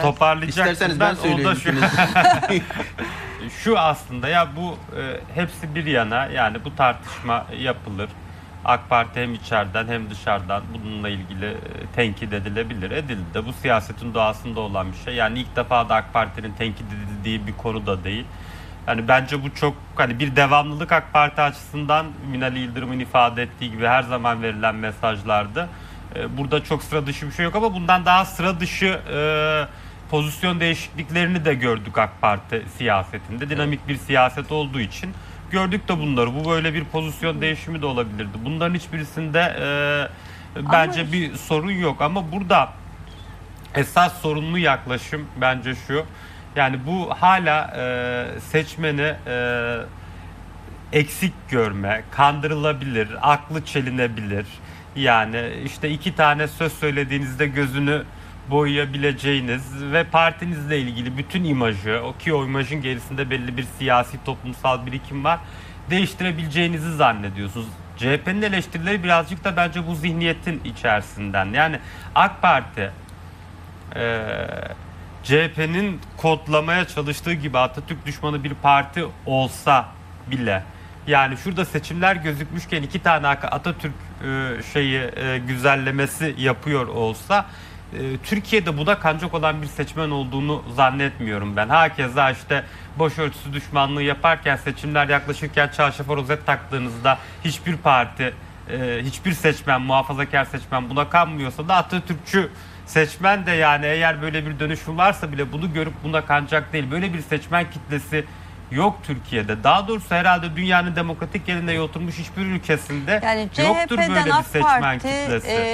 toparlayacaksın. İsterseniz ben da söyleyeyim. şu, şu aslında ya bu e, hepsi bir yana yani bu tartışma yapılır. AK Parti hem içeriden hem dışarıdan bununla ilgili e, tenkit edilebilir. Edildi de bu siyasetin doğasında olan bir şey. Yani ilk defa da AK Parti'nin tenkit edildiği bir konu da değil. Yani bence bu çok hani bir devamlılık AK Parti açısından Binali Yıldırım'ın ifade ettiği gibi her zaman verilen mesajlardı. E, Burada çok sıra dışı bir şey yok ama bundan daha sıra dışı e, pozisyon değişikliklerini de gördük AK Parti siyasetinde. Dinamik bir siyaset olduğu için gördük de bunları. Bu böyle bir pozisyon değişimi de olabilirdi. Bunların hiçbirisinde e, bence bir sorun yok ama burada esas sorunlu yaklaşım bence şu. Yani bu hala e, seçmeni e, eksik görme, kandırılabilir, aklı çelinebilir. Yani işte iki tane söz söylediğinizde gözünü boyayabileceğiniz ve partinizle ilgili bütün imajı, o ki o imajın gerisinde belli bir siyasi toplumsal birikim var, değiştirebileceğinizi zannediyorsunuz. CHP'nin eleştirileri birazcık da bence bu zihniyetin içerisinden. Yani AK Parti e, CHP'nin kodlamaya çalıştığı gibi Atatürk düşmanı bir parti olsa bile yani şurada seçimler gözükmüşken iki tane Atatürk e, şeyi e, güzellemesi yapıyor olsa Türkiye'de buna kancak olan bir seçmen olduğunu zannetmiyorum ben. Hakeza işte başörtüsü düşmanlığı yaparken seçimler yaklaşırken çarşafa rozet taktığınızda hiçbir parti e, hiçbir seçmen muhafazakar seçmen buna kanmıyorsa da Atatürkçü seçmen de yani eğer böyle bir dönüşüm varsa bile bunu görüp buna kancak değil. Böyle bir seçmen kitlesi yok Türkiye'de. Daha doğrusu herhalde dünyanın demokratik yerinde oturmuş hiçbir ülkesinde Yani yoktur böyle bir seçmen Parti kitlesi. e,